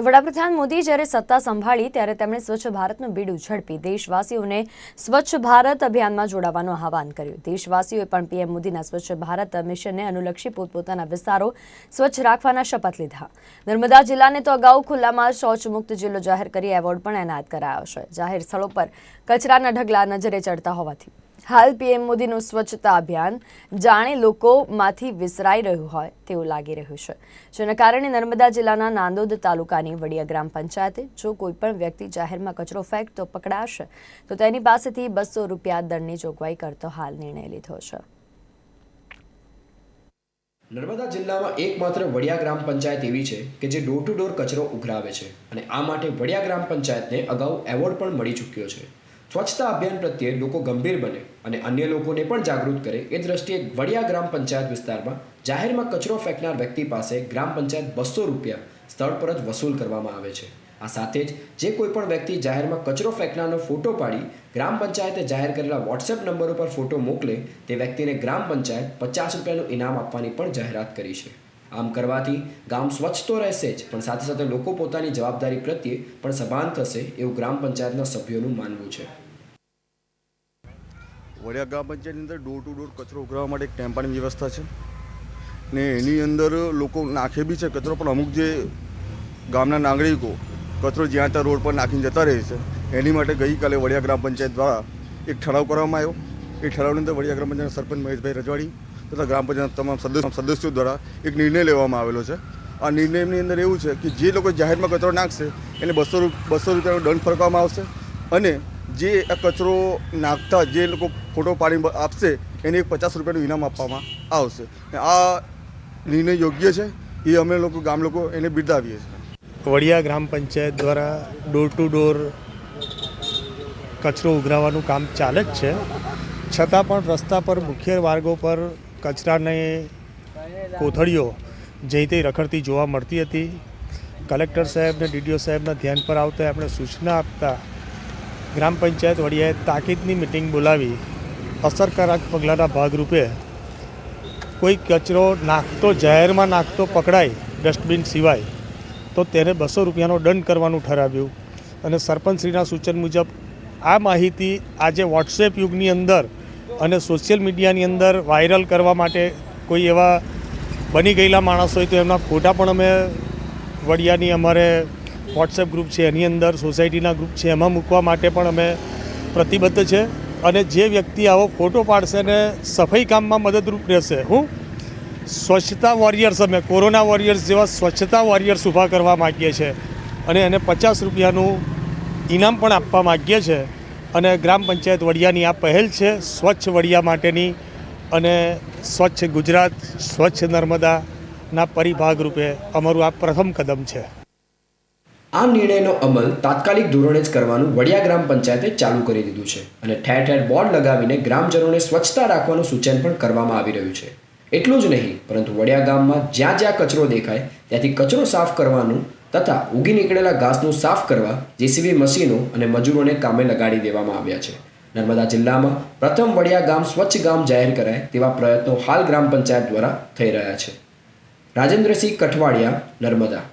તો વડાપ્રધાન મોદી જ્યારે સત્તા સંભાળી, ત્યારે તેમણે સ્વચ્છ ભારતનું બીડું ઝડપી દેશવાસીઓને સ્વચ્છ ભારત અભિયાનમાં જોડાવાનું આહવાન કર્યું. દેશવાસીઓએ પણ પીએમ મોદીના સ્વચ્છ ભારત મિશનને અનુલક્ષી પોતપોતાના વિસ્તારો સ્વચ્છ રાખવાના શપથ લીધા. નર્મદા જિલ્લાને તો અગાઉ ખુલ્લામાં શૌચમુક્ત જિલ્લો જાહેર કરી એવોર્ડ પણ એનાયત કરાયો છે. જાહેર સ્થળો પર કચરાના ઢગલા નજરે ચડતા હોવાથી હાલ પીએમ મોદીનું સ્વચ્છતા અભિયાન જાણે લોકોમાંથી વિસરાઈ રહ્યું હોય તેવું લાગી રહ્યું છે. જેના કારણે નર્મદા જિલ્લાના નાંદોદ તાલુકાની વડિયા ગ્રામ પંચાયતે જો કોઈ પણ વ્યક્તિ જાહેરમાં કચરો ફેંકતો, પકડાશે, તો તેની પાસેથી બસો રૂપિયા દંડની જોગવાઈ કરતો હાલ નિર્ણય લીધો છે. નર્મદા જિલ્લામાં એકમાત્ર વડિયા ગ્રામ પંચાયત એવી છે કે જે ડોર ટુ ડોર કચરો ઉઘરાવે છે અને આ માટે વડિયા ગ્રામ પંચાયતને અગાઉ એવોર્ડ પણ મળી ચૂક્યો છે. સ્વચ્છતા અભિયાન પ્રત્યે લોકો ગંભીર બને અને અન્ય લોકોને પણ જાગૃત કરે એ દ્રષ્ટિએ વડિયા ગ્રામ પંચાયત વિસ્તારમાં જાહેરમાં કચરો ફેંકનાર વ્યક્તિ પાસે ગ્રામ પંચાયત બસો રૂપિયા સ્થળ પર જ વસૂલ કરવામાં આવે છે. આ સાથે જ જે કોઈ પણ વ્યક્તિ જાહેરમાં કચરો ફેંકનારનો ફોટો પાડી ગ્રામ પંચાયતે જાહેર કરેલા વોટ્સએપ નંબર ઉપર ફોટો મોકલે તે વ્યક્તિને ગ્રામ પંચાયત પચાસ રૂપિયાનું ઇનામ આપવાની પણ જાહેરાત કરી છે. આમ કરવાથી ગામ સ્વચ્છ તો રહેશે જ, પણ સાથે સાથે લોકો પોતાની જવાબદારી પ્રત્યે પણ સભાન થશે એવું ગ્રામ પંચાયતના સભ્યોનું માનવું છે. વડિયા ગ્રામ પંચાયતની અંદર ડોર ટુ ડોર કચરો ઉઘરાવવા માટે એક ટેમ્પાની વ્યવસ્થા છે. ને એની અંદર લોકો નાખે બી છે કચરો, પણ અમુક જે ગામના નાગરિકો કચરો જ્યાં ત્યાં રોડ પર નાખીને જતા રહે છે, એની માટે ગઈકાલે વડિયા ગ્રામ પંચાયત દ્વારા એક ઠરાવ કરવામાં આવ્યો. એ ઠરાવની અંદર વડિયા ગ્રામ પંચાયત સરપંચ મહેશભાઈ રજવાડી તથા ગ્રામ પંચાયત તમામ સદસ્ય સદસ્યો દ્વારા એક નિર્ણય લેવામાં આવેલો છે. આ નિર્ણયની અંદર એવું છે કે જે લોકો જાહેરમાં કચરો નાખશે, એને બસો બસો રૂપિયાનો દંડ ફરવામાં આવશે અને જે આ કચરો નાખતા જે લોકો ફોટો પાડી આપશે, એને એક પચાસ રૂપિયાનું ઇનામ આપવામાં આવશે. આ નિર્ણય યોગ્ય છે? એ અમે લોકો ગામ લોકો એને બિરદાવીએ છીએ. વડિયા ગ્રામ પંચાયત દ્વારા ડોર ટુ ડોર કચરો ઉઘરાવવાનું કામ ચાલે જ છે. છતાં પણ રસ્તા પર મુખ્ય માર્ગો પર કચરાની કોથળીઓ જે તે રખડતી જોવા મળતી હતી. કલેક્ટર સાહેબને, ડીડીઓ સાહેબના ધ્યાન પર આવતા આપણે સૂચના આપતા ગ્રામ પંચાયત વડીએ તાકીદની મિટિંગ બોલાવી. અસરકારક પગલાંના ભાગરૂપે કોઈ કચરો નાખતો, જાહેરમાં નાખતો પકડાય ડસ્ટબિન સિવાય, તો તેને બસો રૂપિયાનો દંડ કરવાનું ઠરાવ્યું. અને સરપંચશ્રીના સૂચન મુજબ આ માહિતી આજે વોટ્સએપ યુગની અંદર અને સોશિયલ મીડિયાની અંદર વાયરલ કરવા માટે કોઈ એવા બની ગયેલા માણસ હોય તો એમના ફોટા પણ અમે વડિયાની અમારે વોટ્સએપ ગ્રુપ છે, એની અંદર સોસાયટીના ગ્રુપ છે, એમાં મૂકવા માટે પણ અમે પ્રતિબદ્ધ છે. અને જે વ્યક્તિ આવો ફોટો પાડશે ને સફાઈ કામમાં મદદરૂપ રહેશે, હું સ્વચ્છતા વોરિયર્સ અમે, કોરોના વોરિયર્સ જેવા સ્વચ્છતા વોરિયર્સ ઊભા કરવા માગીએ છીએ. અને એને પચાસ રૂપિયાનું ઇનામ પણ આપવા માગીએ છીએ. અને ગ્રામ પંચાયત વડિયાની આ પહેલ છે, સ્વચ્છ વડિયા માટેની અને સ્વચ્છ ગુજરાત, સ્વચ્છ નર્મદાના પરિભાગ રૂપે અમારું આ પ્રથમ કદમ છે. આ નિર્ણયનો અમલ તાત્કાલિક ધોરણે જ કરવાનું વડિયા ગ્રામ પંચાયતે ચાલુ કરી દીધું છે અને ઠેર ઠેર બોર્ડ લગાવીને ગ્રામજનોને સ્વચ્છતા રાખવાનું સૂચન પણ કરવામાં આવી રહ્યું છે. એટલું જ નહીં, પરંતુ વડિયા ગામમાં જ્યાં જ્યાં કચરો દેખાય, ત્યાંથી કચરો સાફ કરવાનું તથા ઉગી નીકળેલા ઘાસનું સાફ કરવા જેસીબી મશીનો અને મજૂરોને કામે લગાડી દેવામાં આવ્યા છે. નર્મદા જિલ્લામાં પ્રથમ વડિયા ગામ સ્વચ્છ ગામ જાહેર કરાય તેવા પ્રયત્નો હાલ ગ્રામ પંચાયત દ્વારા થઈ રહ્યા છે. રાજેન્દ્રસિંહ કઠવાડિયા, નર્મદા.